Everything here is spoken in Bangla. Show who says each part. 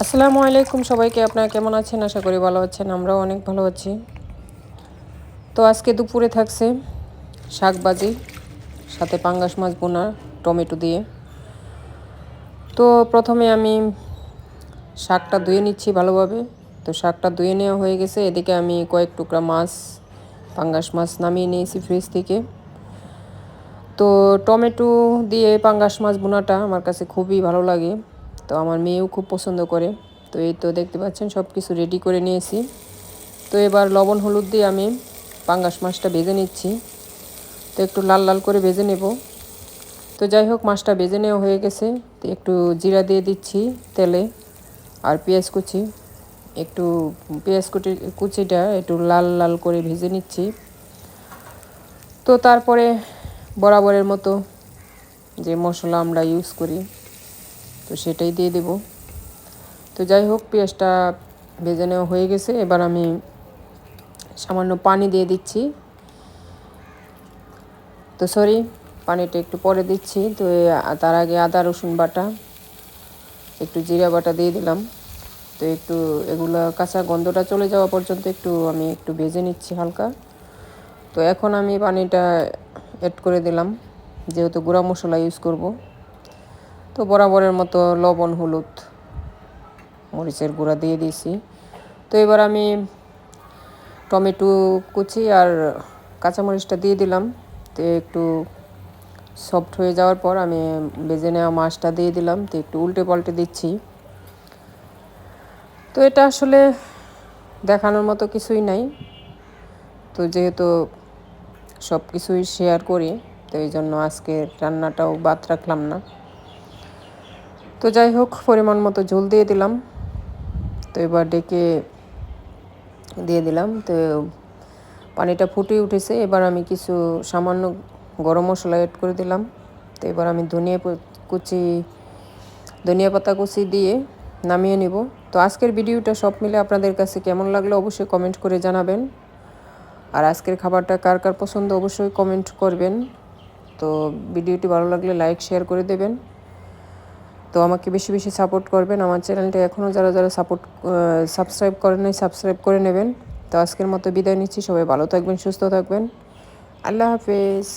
Speaker 1: আসসালামু আলাইকুম সবাইকে, আপনারা কেমন আছেন? আশা করি ভালো আছেন, আমরাও অনেক ভালো আছি। তো আজকে দুপুরে থাকছে শাক ভাজি, সাথে পাঙ্গাস মাছ বোনা টমেটো দিয়ে। তো প্রথমে আমি শাকটা ধুয়ে নিচ্ছি ভালোভাবে। তো শাকটা ধুয়ে নেওয়া হয়ে গেছে, এদিকে আমি কয়েক টুকরা মাছ, পাঙ্গাস মাছ নামিয়ে নিয়েছি ফ্রিজ থেকে। তো টমেটো দিয়ে পাঙ্গাস মাছ বোনাটা আমার কাছে খুবই ভালো লাগে। তো আমার মেয়েও খুব পছন্দ করে। তো এই তো দেখতে পাচ্ছেন সব কিছু রেডি করে নিয়েছি। তো এবার লবণ, হলুদ দিয়ে আমি পাঙ্গাস মাছটা ভেজে নিচ্ছি। তো একটু লাল লাল করে ভেজে নেব। তো যাই হোক, মাছটা ভেজে নেওয়া হয়ে গেছে। তো একটু জিরা দিয়ে দিচ্ছি তেলে আর পেঁয়াজ কুচি। একটু পেঁয়াজ কুচি, কুচিটা একটু লাল লাল করে ভেজে নিচ্ছি। তো তারপরে বরাবরের মতো যে মশলা আমরা ইউজ করি। তো সেটাই দিয়ে দেব। তো যাই হোক, পেঁয়াজটা ভেজে নেওয়া হয়ে গেছে। এবার আমি সামান্য পানি দিয়ে দিচ্ছি। তো সরি, পানিটা একটু পরে দিচ্ছি। তো তার আগে আদা, রসুন বাটা, একটু জিরা বাটা দিয়ে দিলাম। তো একটু এগুলো কাঁচা গন্ধটা চলে যাওয়া পর্যন্ত একটু আমি একটু ভেজে নিচ্ছি হালকা। তো এখন আমি পানিটা অ্যাড করে দিলাম। যেহেতু গুঁড়া মশলা ইউজ করব। তো বরাবরের মতো লবণ, হলুদ, মরিচের গুঁড়া দিয়ে দিয়েছি। তো এবার আমি টমেটো কুচি আর কাঁচামরিচটা দিয়ে দিলাম। তো একটু সফট হয়ে যাওয়ার পর আমি বেজে নেওয়া মাছটা দিয়ে দিলাম। তো একটু উল্টে পাল্টে দিচ্ছি। তো এটা আসলে দেখানোর মতো কিছুই নাই। তো যেহেতু সব কিছুই শেয়ার করি, তো এই জন্য আজকে রান্নাটাও বাদ রাখলাম না। তো যাই হোক, পরিমাণ মতো ঝোল দিয়ে দিলাম। তো এবার ডেকে দিয়ে দিলাম। তো পানিটা ফুটে উঠেছে। এবার আমি কিছু সামান্য গরম মশলা অ্যাড করে দিলাম। তো এবার আমি ধনিয়া কুচি, ধনিয়া পাতা কুচি দিয়ে নামিয়ে নিব। তো আজকের ভিডিওটা সব মিলে আপনাদের কাছে কেমন লাগল অবশ্যই কমেন্ট করে জানাবেন। আর আজকের খাবারটা কার কার পছন্দ অবশ্যই কমেন্ট করবেন। তো ভিডিওটি ভালো লাগলে লাইক শেয়ার করে দেবেন। তো আমাকে বেশি বেশি সাপোর্ট করবেন। আমার চ্যানেলটা এখনও যারা যারা সাপোর্ট সাবস্ক্রাইব করেন নাই সাবস্ক্রাইব করে নেবেন। তো আজকের মতো বিদায় নিচ্ছি। সবাই ভালো থাকবেন, সুস্থ থাকবেন। আল্লাহ হাফেজ।